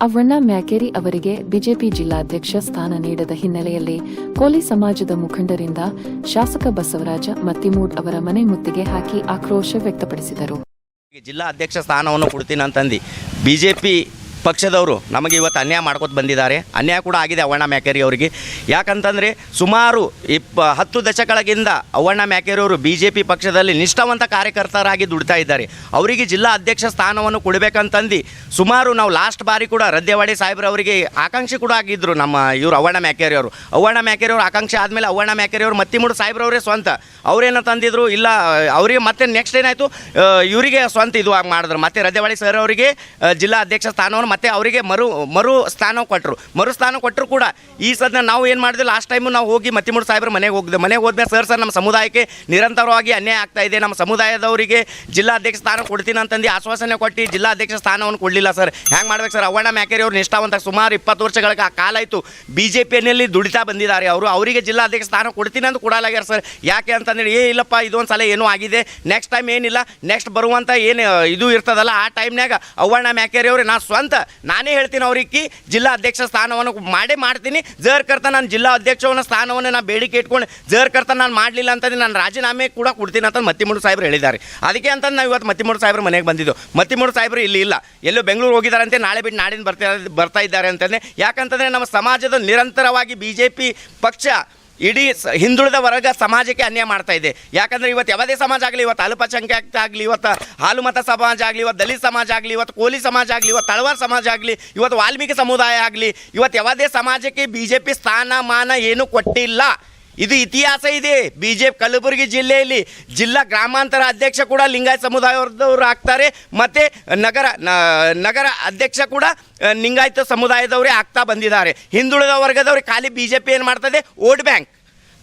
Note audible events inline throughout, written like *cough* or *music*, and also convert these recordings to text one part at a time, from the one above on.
ಅವ್ವಣ್ಣ ಮ್ಯಾಕೇರಿ ಅವರಿಗೆ ಬಿಜೆಪಿ ಜಿಲ್ಲಾಧ್ಯಕ್ಷ ಸ್ಥಾನ ನೀಡದ ಹಿನ್ನೆಲೆಯಲ್ಲಿ ಕೋಲಿ ಸಮಾಜದ ಮುಖಂಡರಿಂದ ಶಾಸಕ ಬಸವರಾಜ ಮತ್ತಿಮೂಡ್ ಅವರ ಮನೆ ಮುತ್ತಿಗೆ ಹಾಕಿ ಆಕ್ರೋಶ ವ್ಯಕ್ತಪಡಿಸಿದರು. ಜಿಲ್ಲಾ ಅಧ್ಯಕ್ಷ ಸ್ಥಾನವನ್ನು ಕೊಡ್ತೀನಿ ಅಂತಂದು ಬಿಜೆಪಿ ಪಕ್ಷದವರು ನಮಗೆ ಇವತ್ತು ಅನ್ಯಾಯ ಮಾಡ್ಕೊತ ಬಂದಿದ್ದಾರೆ. ಅನ್ಯಾಯ ಕೂಡ ಆಗಿದೆ ಅವಣ್ಣ ಮ್ಯಾಕೇರಿ ಅವರಿಗೆ. ಯಾಕಂತಂದರೆ ಸುಮಾರು ಇಪ್ಪ, ಹತ್ತು ದಶಕಗಳಿಂದ ಅವಣ್ಣ ಮ್ಯಾಕೇರಿ ಅವರು ಬಿ ಜೆ ಪಿ ಪಕ್ಷದಲ್ಲಿ ನಿಷ್ಠಾವಂತ ಕಾರ್ಯಕರ್ತರಾಗಿ ದುಡಿತಾ ಇದ್ದಾರೆ. ಅವರಿಗೆ ಜಿಲ್ಲಾ ಅಧ್ಯಕ್ಷ ಸ್ಥಾನವನ್ನು ಕೊಡಬೇಕಂತಂದು ಸುಮಾರು ನಾವು ಲಾಸ್ಟ್ ಬಾರಿ ಕೂಡ ರದ್ದೆವಾಡಿ ಸಾಹೇಬ್ರವರಿಗೆ ಆಕಾಂಕ್ಷಿ ಕೂಡ ಆಗಿದ್ದರು ನಮ್ಮ ಇವರು ಅವಣ್ಣ ಮ್ಯಾಕೇರಿ ಅವರು. ಅವಣ್ಣ ಮ್ಯಾಕೇರಿ ಅವರು ಆಕಾಂಕ್ಷೆ ಆದಮೇಲೆ ಅವಣ್ಣ ಮ್ಯಾಕೇರಿ ಅವರು ಮತ್ತಿಮೂಡು ಸಾಹೇಬ್ರವರೇ ಸ್ವಂತ. ಅವರೇನು ತಂದಿದ್ರು, ಇಲ್ಲ, ಅವರಿಗೆ ಮತ್ತೆ ನೆಕ್ಸ್ಟ್ ಏನಾಯಿತು ಇವರಿಗೆ ಸ್ವಂತ ಇದು ಮಾಡಿದ್ರು. ಮತ್ತೆ ರದ್ದೆವಾಡಿ ಸರ್ ಅವರಿಗೆ ಜಿಲ್ಲಾ ಅಧ್ಯಕ್ಷ ಸ್ಥಾನವನ್ನು ಮತ್ತೆ ಅವರಿಗೆ ಮರು ಮರು ಸ್ಥಾನ ಕೊಟ್ಟರು ಮರು ಸ್ಥಾನ ಕೊಟ್ಟರು ಕೂಡ ಈ ಸದ್ನ ನಾವು ಏನು ಮಾಡಿದ್ವಿ ಲಾಸ್ಟ್ ಟೈಮು ನಾವು ಹೋಗಿ ಮತ್ತಿಮೂರು ಸಾಹೇಬ್ರ ಮನೆಗೆ ಹೋಗಿದ್ದೆ ಮನೆಗೆ ಹೋದ್ಮೇಲೆ ಸರ್ ಸರ್ ನಮ್ಮ ಸಮುದಾಯಕ್ಕೆ ನಿರಂತರವಾಗಿ ಅನ್ಯಾಯ ಆಗ್ತಾ ಇದೆ. ನಮ್ಮ ಸಮುದಾಯದವರಿಗೆ ಜಿಲ್ಲಾಧ್ಯಕ್ಷ ಸ್ಥಾನ ಕೊಡ್ತೀನಿ ಅಂತಂದು ಆಶ್ವಾಸನೆ ಕೊಟ್ಟು ಜಿಲ್ಲಾಧ್ಯಕ್ಷ ಸ್ಥಾನವನ್ನು ಕೊಡಲಿಲ್ಲ ಸರ್ ಹ್ಯಾಂಗೆ ಮಾಡ್ಬೇಕು ಸರ್ ಅವಣ್ಣ ಮ್ಯಾಕೇರಿ ಅವರು ನಿಷ್ಠಾವಂತ ಸುಮಾರು ಇಪ್ಪತ್ತು ವರ್ಷಗಳ ಕಾ- ಕಾಲ ಆಯಿತು. ಬಿ ಜೆ ಪಿಯಲ್ಲಿ ದುಡಿತಾ ಬಂದಿದ್ದಾರೆ ಅವರು. ಅವರಿಗೆ ಜಿಲ್ಲಾ ಅಧ್ಯಕ್ಷ ಸ್ಥಾನ ಕೊಡ್ತೀನಿ ಅಂತ ಕೊಡಲಾಗ್ಯಾರ ಸರ್ ಯಾಕೆ ಅಂತಂದೇಳಿ, ಏ ಇಲ್ಲಪ್ಪ, ಇದೊಂದು ಸಲ ಏನೂ ಆಗಿದೆ. ನೆಕ್ಸ್ಟ್ ಟೈಮ್ ಏನಿಲ್ಲ. ನೆಕ್ಸ್ಟ್ ಬರುವಂಥ ಏನು ಇದು ಇರ್ತದಲ್ಲ, ಆ ಟೈಮ್ನಾಗ ಅವ್ವಣ್ಣ ಮ್ಯಾಕೇರಿ ಅವರು ನಾ ಸ್ವಂತ ನಾನೇ ಹೇಳ್ತೀನಿ ಅವ್ರಿಗೆ ಜಿಲ್ಲಾ ಅಧ್ಯಕ್ಷ ಸ್ಥಾನವನ್ನು ಮಾಡೇ ಮಾಡ್ತೀನಿ. ಜರ್ ಕರ್ತ ನಾನು ಜಿಲ್ಲಾ ಅಧ್ಯಕ್ಷವನ್ನ ಸ್ಥಾನವನ್ನು ನಾನು ಬೇಡಿಕೆ ಇಟ್ಕೊಂಡು, ಜರ್ ಕರ್ತ ನಾನು ಮಾಡಲಿಲ್ಲ ಅಂತಂದ್ರೆ ನಾನು ರಾಜೀನಾಮೆ ಕೂಡ ಕೊಡ್ತೀನಿ ಅಂತ ಮತ್ತಿಮೂಡು ಸಾಹೇಬರು ಹೇಳಿದ್ದಾರೆ. ಅದಕ್ಕೆ ಅಂತ ನಾವು ಇವತ್ತು ಮತ್ತಿಮೂಡು ಸಾಹೇಬರು ಮನೆಗೆ ಬಂದಿದ್ದು. ಮತ್ತಿಮೂಡು ಸಾಹೇಬರು ಇಲ್ಲಿ ಇಲ್ಲ. ಎಲ್ಲೋ ಬೆಂಗಳೂರು ಹೋಗಿದ್ದಾರಂತೆ ನಾಳೆ ಬಿಟ್ಟು ನಾಡಿನ ಬರ್ತಾ ಬರ್ತಾ ಇದ್ದಾರೆ ಅಂತಂದರೆ. ಯಾಕಂತಂದರೆ ನಮ್ಮ ಸಮಾಜದ ನಿರಂತರವಾಗಿ ಬಿ ಪಕ್ಷ ಇಡೀ ಹಿಂದುಳಿದ ವರ್ಗ ಸಮಾಜಕ್ಕೆ ಅನ್ಯಾಯ ಮಾಡ್ತಾ ಇದೆ. ಯಾಕಂದ್ರೆ ಇವತ್ತು ಯಾವುದೇ ಸಮಾಜ ಆಗಲಿ, ಇವತ್ತು ಅಲ್ಪಸಂಖ್ಯಾತ ಆಗಲಿ, ಇವತ್ತು ಹಾಲು ಮತ ಸಮಾಜ ಆಗಲಿ, ಇವತ್ತು ದಲಿತ ಸಮಾಜ ಆಗಲಿ, ಇವತ್ತು ಕೋಲಿ ಸಮಾಜ ಆಗಲಿ, ಇವತ್ತು ತಳವಾರ ಸಮಾಜ ಆಗಲಿ, ಇವತ್ತು ವಾಲ್ಮೀಕಿ ಸಮುದಾಯ ಆಗಲಿ, ಇವತ್ತು ಯಾವುದೇ ಸಮಾಜಕ್ಕೆ ಬಿ ಜೆ ಪಿ ಸ್ಥಾನಮಾನ ಏನು ಕೊಟ್ಟಿಲ್ಲ. ಇದು ಇತಿಹಾಸ ಇದೆ. ಬಿ ಜೆ ಪಿ ಕಲಬುರಗಿ ಜಿಲ್ಲೆಯಲ್ಲಿ ಜಿಲ್ಲಾ ಗ್ರಾಮಾಂತರ ಅಧ್ಯಕ್ಷ ಕೂಡ ಲಿಂಗಾಯತ ಸಮುದಾಯದವರು ಆಗ್ತಾರೆ. ಮತ್ತು ನಗರ ನಗರ ಅಧ್ಯಕ್ಷ ಕೂಡ ಲಿಂಗಾಯತ ಸಮುದಾಯದವರೇ ಆಗ್ತಾ ಬಂದಿದ್ದಾರೆ. ಹಿಂದುಳಿದ ವರ್ಗದವ್ರಿಗೆ ಖಾಲಿ ಬಿ ಜೆ ಪಿ ಏನು ಮಾಡ್ತದೆ? Vote bank.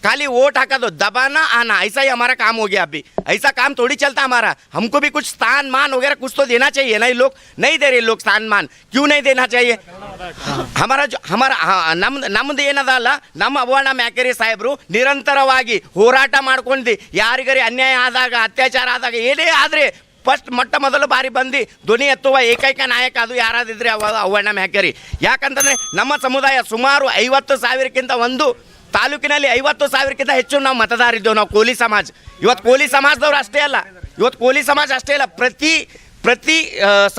खाली वोट हका दो दबाना आना ऐसा ही हमारा काम हो गया अभी ऐसा काम थोड़ी चलता हमारा हमको भी कुछ स्थान मान वगैरह कुछ तो देना चाहिए नहीं लोग नहीं दे रहे लोग स्थान मान क्यों नहीं देना चाहिए ಹಮಾರ ಜೊ ಹಮಾರ ನಮ್ದು ನಮ್ದು ಏನದಲ್ಲ ನಮ್ಮ ಅವ್ವಣ್ಣ ಮ್ಯಾಕೇರಿ ಸಾಹೇಬರು ನಿರಂತರವಾಗಿ ಹೋರಾಟ ಮಾಡ್ಕೊಂಡು ಯಾರಿಗರಿ ಅನ್ಯಾಯ ಆದಾಗ ಅತ್ಯಾಚಾರ ಆದಾಗ ಏನೇ ಆದರೆ ಫಸ್ಟ್ ಮೊಟ್ಟ ಮೊದಲ ಬಾರಿ ಬಂದು ಧ್ವನಿ ಎತ್ತುವ ಏಕೈಕ ನಾಯಕ ಅದು ಯಾರಾದಿದ್ರೆ ಅವ ಅವ್ವಣ್ಣ ಮ್ಯಾಕೇರಿ ಯಾಕಂತಂದರೆ ನಮ್ಮ ಸಮುದಾಯ ಸುಮಾರು ಐವತ್ತು ಸಾವಿರಕ್ಕಿಂತ ಒಂದು ತಾಲೂಕಿನಲ್ಲಿ ಐವತ್ತು ಸಾವಿರಕ್ಕಿಂತ ಹೆಚ್ಚು ನಾವು ಮತದಾರಿದ್ದೇವೆ ನಾವು ಕೋಲಿ ಸಮಾಜ. ಇವತ್ತು ಕೋಲಿ ಸಮಾಜದವ್ರು ಅಷ್ಟೇ ಅಲ್ಲ. ಇವತ್ತು ಕೋಲಿ ಸಮಾಜ ಅಷ್ಟೇ ಅಲ್ಲ. ಪ್ರತಿ ಪ್ರತಿ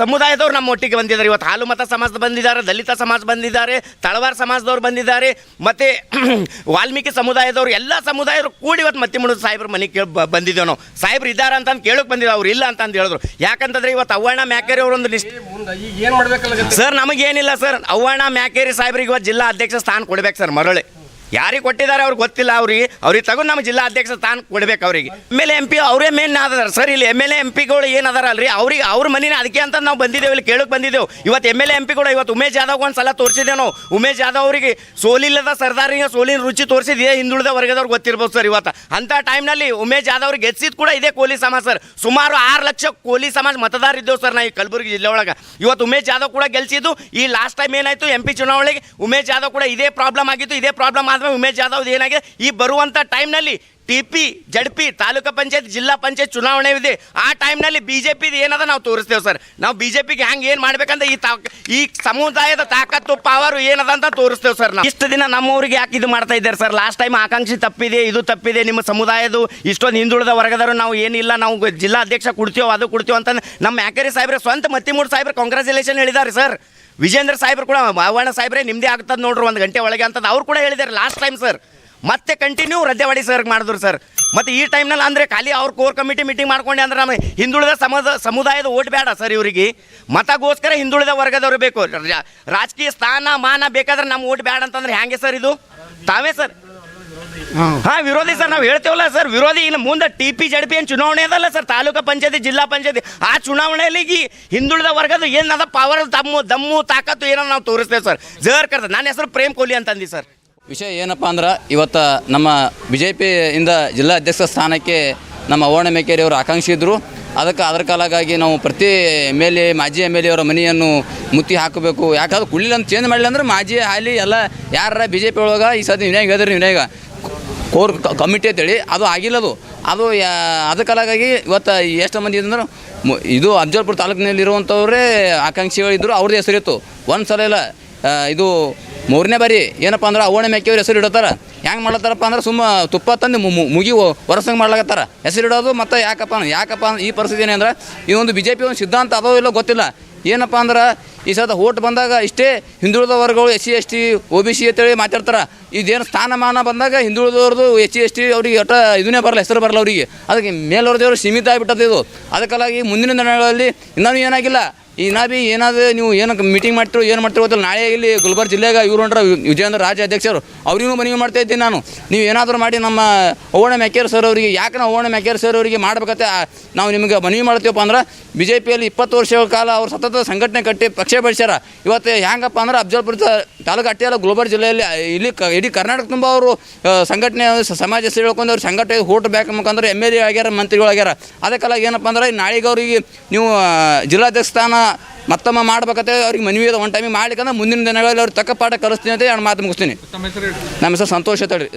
ಸಮುದಾಯದವ್ರು ನಮ್ಮ ಒಟ್ಟಿಗೆ ಬಂದಿದ್ದಾರೆ. ಇವತ್ತು ಹಾಲು ಮತ ಸಮಾಜ ಬಂದಿದ್ದಾರೆ ದಲಿತ ಸಮಾಜ ಬಂದಿದ್ದಾರೆ ತಳವಾರ ಸಮಾಜದವ್ರು ಬಂದಿದ್ದಾರೆ ಮತ್ತು *clears throat* ವಾಲ್ಮೀಕಿ ಸಮುದಾಯದವ್ರು ಎಲ್ಲ ಸಮುದಾಯರು ಕೂಡಿ ಇವತ್ತು ಮತ್ತಿಮುಳು ಸಾಹೇಬ್ರ ಮನೆಗೆ ಕೇಳಿ ಬಂದಿದ್ದೇವೆ ನಾವು. ಸಾಹೇಬ್ರು ಇದ್ದಾರೆ ಅಂತಂದು ಕೇಳೋಕೆ ಬಂದಿದ್ದೆ ಅವ್ರು ಇಲ್ಲ ಅಂತಂದು ಹೇಳಿದ್ರು. ಯಾಕಂತಂದ್ರೆ ಇವತ್ತು ಅವ್ವಣ್ಣ ಮ್ಯಾಕೇರಿ ಅವರೊಂದು ನಿಷ್ಠೆ ಸರ್ ನಮಗೇನಿಲ್ಲ ಸರ್. ಅವ್ವಣ್ಣ ಮ್ಯಾಕೇರಿ ಸಾಹೇಬ್ರಿಗೆ ಇವತ್ತು ಜಿಲ್ಲಾ ಅಧ್ಯಕ್ಷ ಸ್ಥಾನ ಕೊಡ್ಬೇಕು ಸರ್ ಮರಳಿ. ಯಾರಿಗೆ ಕೊಟ್ಟಿದ್ದಾರೆ ಅವ್ರಿಗೆ ಗೊತ್ತಿಲ್ಲ ಅವ್ರಿಗೆ ಅವ್ರಿಗೆ ತಗೊಂಡು ನಮ್ಮ ಜಿಲ್ಲಾ ಅಧ್ಯಕ್ಷ ಸ್ಥಾನ ಕೊಡ್ಬೇಕು ಅವರಿಗೆ. ಎಂ ಎಲ್ ಎಂ ಪಿ ಅವರೇ ಮೇನ್ ಅದಾರ ಸರ್, ಇಲ್ಲಿ ಎಂ ಎಲ್ ಎಂ ಪಿಗಳು ಏನು ಅದಾರಲ್ರಿ ಅವ್ರಿಗೆ ಅವ್ರ ಮನೇನ ಅದಕ್ಕೆ ಅಂತ ನಾವು ಬಂದಿದ್ದೇವೆ, ಇಲ್ಲಿ ಕೇಳಕ್ಕೆ ಬಂದಿದ್ದೇವೆ. ಇವತ್ತು ಎಂ ಎಲ್ ಎಂ ಪಿಗಳು ಇವತ್ತು ಉಮೇಶ್ ಯಾದವ್ ಒಂದು ಸಲ ತೋರಿಸಿದ್ದೇವೆ ನಾವು. ಉಮೇಶ್ ಯಾದವ್ ಅವರಿಗೆ ಸೋಲಿಲ್ಲದ ಸರ್ದಾರಿಗೆ ಸೋಲಿನ ರುಚಿ ತೋರಿಸಿದೆ ಹಿಂದುಳಿದ ವರ್ಗದವ್ರಿಗೆ ಗೊತ್ತಿರ್ಬೋದು ಸರ್ ಇವತ್ತು. ಅಂಥ ಟೈಮ್ನಲ್ಲಿ ಉಮೇಶ್ ಯಾದವ್ ಅವ್ರಿಗೆ ಕೂಡ ಇದೇ ಕೋಲಿ ಸಮಾಜ ಸರ್. ಸುಮಾರು ಆರು ಲಕ್ಷ ಕೋಲಿ ಸಮಾಜ ಮತದಾರ ಇದ್ದೇವೆ ಸರ್ ನಾ ಈ ಕಲಬುರಗಿ ಜಿಲ್ಲೆ ಒಳಗೆ. ಇವತ್ತು ಉಮೇಶ್ ಯಾದವ್ ಕೂಡ ಗೆಲ್ಸಿದ್ದು. ಈ ಲಾಸ್ಟ್ ಟೈಮ್ ಏನಾಯ್ತು, ಎಂ ಪಿ ಚುನಾವಣೆಗೆ ಉಮೇಶ್ ಯಾದವ್ ಕೂಡ ಇದೇ ಪ್ರಾಬ್ಲಮ್ ಆಗಿತ್ತು, ಇದೇ ಪ್ರಾಬ್ಲಮ್ ಆದ್ಮೇಲೆ ಉಮೇಶ್ ಜಾಧವ್ ಏನಾಗಿದೆ? ಈ ಬರುವಂಥ ಟೈಮ್ನಲ್ಲಿ ಟಿ ಪಿ ಜಡ್ ಪಿ ತಾಲೂಕು ಪಂಚಾಯತ್, ಜಿಲ್ಲಾ ಪಂಚಾಯತ್ ಚುನಾವಣೆ ಇದೆ. ಆ ಟೈಮ್ನಲ್ಲಿ ಬಿ ಜೆ ಪಿದು ಏನದ ನಾವು ತೋರಿಸ್ತೇವೆ ಸರ್. ನಾವು ಬಿ ಜೆ ಪಿಗೆ ಹ್ಯಾಂಗೆ ಏನು ಮಾಡ್ಬೇಕಂದ್ರೆ ಈ ತಾ ಈ ಸಮುದಾಯದ ತಾಕತ್ತು ಪವರ್ ಏನದ ಅಂತ ತೋರಿಸ್ತೇವೆ ಸರ್ ನಾವು. ಇಷ್ಟು ದಿನ ನಮ್ಮವ್ರಿಗೆ ಯಾಕೆ ಇದು ಮಾಡ್ತಾ ಇದ್ದಾರೆ ಸರ್? ಲಾಸ್ಟ್ ಟೈಮ್ ಆಕಾಂಕ್ಷಿ ತಪ್ಪಿದೆ, ಇದು ತಪ್ಪಿದೆ. ನಿಮ್ಮ ಸಮುದಾಯದ ಇಷ್ಟೊಂದು ಹಿಂದುಳಿದ ವರ್ಗದವರು ನಾವು ಏನಿಲ್ಲ, ನಾವು ಜಿಲ್ಲಾ ಅಧ್ಯಕ್ಷ ಕೊಡ್ತೀವೋ ಅದು ಕೊಡ್ತೀವೋ ಅಂತ ನಮ್ಮ ಮ್ಯಾಕರಿ ಸಾಹೇಬ್ರೆ, ಸ್ವಂತ ಮತ್ತಿಮೂರು ಸಾಹೇಬ್ರೆ ಕಾಂಗ್ರೆಚುಲೇಷನ್ ಹೇಳಿದ್ದಾರೆ ಸರ್. ವಿಜೇಂದ್ರ ಸಾಹೇಬ್ರು ಕೂಡ, ಮಾವಣ್ಣ ಸಾಹೇಬ್ರೆ ನಿಮ್ಮದೇ ಆಗ್ತದೆ ನೋಡ್ರಿ, ಒಂದು ಗಂಟೆ ಒಳಗೆ ಅಂತದ್ದು ಅವ್ರು ಕೂಡ ಹೇಳಿದ್ದಾರೆ ಲಾಸ್ಟ್ ಟೈಮ್ ಸರ್ ಮತ್ತೆ ಕಂಟಿನ್ಯೂ ರದ್ದೆವಾಡಿ ಸರ್ ಮಾಡಿದ್ರು ಸರ್ ಮತ್ತು ಈ ಟೈಮ್ನಲ್ಲಿ ಅಂದರೆ ಖಾಲಿ ಅವ್ರ ಕೋರ್ ಕಮಿಟಿ ಮೀಟಿಂಗ್ ಮಾಡ್ಕೊಂಡೆ ಅಂದ್ರೆ ನಮ್ಮ ಹಿಂದುಳಿದ ಸಮದ, ಸಮುದಾಯದ ಓಟ್ ಬೇಡ ಸರ್ ಇವರಿಗೆ. ಮತಗೋಸ್ಕರ ಹಿಂದುಳಿದ ವರ್ಗದವ್ರು ಬೇಕು. ರಾಜಕೀಯ ಸ್ಥಾನ, ಮಾನ ಬೇಕಾದ್ರೆ ನಮ್ಮ ಓಟ್ ಬೇಡ ಅಂತಂದ್ರೆ ಹ್ಯಾಂಗೆ ಸರ್ ಇದು? ತಾವೇ ಸರ್ ಹಾ. ವಿರೋಧಿ ಸರ್ ನಾವು ಹೇಳ್ತೇವಲ್ಲ ಸರ್ ವಿರೋಧಿ ಇನ್ನು ಮುಂದೆ ಟಿ ಪಿ ಜಡ್ ಪಿ ಏನು ಚುನಾವಣೆ ಅದಲ್ಲ ಸರ್ ತಾಲೂಕು ಪಂಚಾಯತಿ ಜಿಲ್ಲಾ ಪಂಚಾಯತಿ. ಆ ಚುನಾವಣೆಯಲ್ಲಿ ಈ ಹಿಂದುಳಿದ ವರ್ಗದ ಏನದ ಪವರ್ ದಮ್ಮು ದಮ್ಮು ತಾಕತ್ತು ಏನೋ ನಾವು ತೋರಿಸ್ತೇವೆ ಸರ್. ಜರ್ ಕರ್ತ ನನ್ನ ಹೆಸರು ಪ್ರೇಮ್ ಕೊಹ್ಲಿ ಅಂತಂದಿ ಸರ್. ವಿಷಯ ಏನಪ್ಪ ಅಂದ್ರೆ ಇವತ್ತು ನಮ್ಮ ಬಿ ಜೆ ಪಿಯಿಂದ ಜಿಲ್ಲಾ ಅಧ್ಯಕ್ಷ ಸ್ಥಾನಕ್ಕೆ ನಮ್ಮ ಅವರ್ಣ ಮೇಕೇರಿ ಅವರು ಆಕಾಂಕ್ಷಿದ್ರು ಅದಕ್ಕೆ ಅದರ ಕಾಲಕ್ಕಾಗಿ ನಾವು ಪ್ರತಿ ಎಂ ಎಲ್ ಎ ಮಾಜಿ ಎಂ ಎಲ್ ಎ ಅವರ ಮನೆಯನ್ನು ಮುತ್ತಿ ಹಾಕಬೇಕು. ಯಾಕಂದ್ರೆ ಕುಳ್ಳಿಲ್ಲ ಅಂತ ಚೇಂಜ್ ಮಾಡಲಿಲ್ಲ ಅಂದ್ರೆ ಮಾಜಿ ಹಾಲಿ ಎಲ್ಲ ಯಾರ ಬಿ ಜೆ ಪಿ ಒಳಗೆ ಈ ಸದ್ಯ ವಿನಾಯಕ ಹೇಳಿದ್ರಿ ವಿನಾಯಕ. ಕೋರ್ ಕಮಿಟಿ ಅಂತೇಳಿ, ಅದು ಆಗಿಲ್ಲ ಅದು. ಅದು ಅದಕ್ಕಾಗಿ ಇವತ್ತು ಎಷ್ಟು ಮಂದಿ ಇದ್ರು ಇದು ಅಫ್ಜಲ್ಪುರ ತಾಲೂಕಿನಲ್ಲಿರುವಂಥವ್ರೇ ಆಕಾಂಕ್ಷಿಗಳಿದ್ದರು ಅವ್ರದ್ದು ಹೆಸರಿತ್ತು ಒಂದು ಸಲ ಇಲ್ಲ ಇದು ಮೂರನೇ ಬಾರಿ ಏನಪ್ಪ ಅಂದ್ರೆ ಅವಣೆ ಮೇಕೆಯವ್ರು ಹೆಸರು ಇಡತ್ತಾರ. ಹೆಂಗೆ ಮಾಡ್ಲತ್ತಾರಪ್ಪ ಅಂದ್ರೆ ಸುಮ್ಮ ತುಪ್ಪ ತಂದು ಮುಗಿ ಹೊರಸಂಗೆ ಮಾಡ್ಲಾಕತ್ತಾರ. ಹೆಸರು ಇಡೋದು ಮತ್ತು ಯಾಕಪ್ಪ ಯಾಕಪ್ಪ ಈ ಪರಿಸ್ಥಿತಿ ಏನಂದ್ರೆ ಈ ಒಂದು ಬಿ ಜೆ ಪಿ ಒಂದು ಸಿದ್ಧಾಂತ ಅದೋ ಇಲ್ಲೋ ಗೊತ್ತಿಲ್ಲ. ಏನಪ್ಪ ಅಂದ್ರೆ ಈ ಸದ ಓಟ್ ಬಂದಾಗ ಇಷ್ಟೇ ಹಿಂದುಳಿದ ವರ್ಗಗಳು S C, S T, O B C ಅಂತೇಳಿ ಮಾತಾಡ್ತಾರೆ. ಇದೇನು ಸ್ಥಾನಮಾನ ಬಂದಾಗ ಹಿಂದುಳಿದವ್ರದ್ದು ಎಸ್ ಸಿ, ಎಸ್ ಟಿ ಅವ್ರಿಗೆ ಒಟ್ಟ ಇದನ್ನೇ ಬರಲ್ಲ, ಹೆಸರು ಬರಲ್ಲ ಅವರಿಗೆ. ಅದಕ್ಕೆ ಮೇಲ್ವರ್ದವರು ಸೀಮಿತ ಆಗಿಬಿಟ್ಟದ್ದು ಇದು. ಅದಕ್ಕಾಗಿ ಮುಂದಿನ ದಿನಗಳಲ್ಲಿ ಇನ್ನೂ ಏನಾಗಿಲ್ಲ. ಈ ನಾ ಬಿ ಏನಾದರೂ ನೀವು ಏನಕ್ಕೆ ಮೀಟಿಂಗ್ ಮಾಡ್ತಿರೋ, ಏನು ಮಾಡ್ತಿರೋ ಗೊತ್ತಿಲ್ಲ. ನಾಳೆ ಇಲ್ಲಿ ಗುಲ್ಬರ್ಗ ಜಿಲ್ಲೆಗ ಇವ್ರು ಹೊಂಟ್ರ ವಿಜಯೇಂದ್ರ ರಾಜ ಅಧ್ಯಕ್ಷರು. ಅವ್ರಿಗೂ ಮನವಿ ಮಾಡ್ತಾ ಇದ್ದೀನಿ ನಾನು. ನೀವು ಏನಾದರೂ ಮಾಡಿ ನಮ್ಮ ಓವಣ ಮ್ಯಾಕೇರ್ ಸರ್ ಅವರಿಗೆ, ಯಾಕೆ ನಾವು ಓವಣ ಮ್ಯಾಕೇರ್ ಸರ್ ಅವರಿಗೆ ಮಾಡ್ಬೇಕತ್ತೆ ನಾವು ನಿಮಗೆ ಮನವಿ ಮಾಡ್ತೀವಪ್ಪ ಅಂದ್ರೆ ಬಿ ಜೆ ಪಿಯಲ್ಲಿ ಇಪ್ಪತ್ತು ವರ್ಷಗಳ ಕಾಲ ಅವ್ರು ಸತತ ಸಂಘಟನೆ ಕಟ್ಟಿ ಪಕ್ಷ ಬೆಳೆಸ್ಯಾರ ಇವತ್ತು ಹೆಂಗಪ್ಪ ಅಂದ್ರೆ ಅಫಜಲ್ಪುರ ತಾಲೂಕು ಅಟ್ಟೆ ಅಲ್ಲ ಗುಲ್ಬರ್ಗ ಜಿಲ್ಲೆಯಲ್ಲಿ ಇಲ್ಲಿ ಕ, ಇಡೀ ಕರ್ನಾಟಕ ತುಂಬ ಅವರು ಸಂಘಟನೆ, ಸಮಾಜ ಸೇವೆ ಹೇಳ್ಕೊಂಡು ಅವ್ರು ಸಂಘಟನೆ ಹೋಟ್ ಬ್ಯಾಕ್ ಮುಖಾಂತರ ಎಂ ಎಲ್ ಎ ಆಗ್ಯಾರ ಮಂತ್ರಿಗಳಾಗ್ಯಾರ ಅದಕ್ಕೆಲ್ಲ ಏನಪ್ಪ ಅಂದ್ರೆ ನಾಳೆಗೆ ಅವ್ರಿಗೆ ನೀವು ಜಿಲ್ಲಾಧ್ಯಕ್ಷ ಸ್ಥಾನ ಮತ್ತೊಮ್ಮೆ ಮಾಡ್ಬೇಕಂತ ಅವ್ರಿಗೆ ಮನವಿ ಅದ ಒನ್ ಟೈಮಿಗೆ ಮಾಡ್ಲಿಕ್ಕಂದ್ರೆ ಮುಂದಿನ ದಿನಗಳಲ್ಲಿ ಅವ್ರು ತಕ್ಕ ಪಾಠ ಕಲಿಸ್ತೀನಿ ಅಂತ ನಾನು ಮಾತು ಮುಗಿಸ್ತೀನಿ. ನಮ್ಮ ಹೆಸರು ಸಂತೋಷ ತಳಿ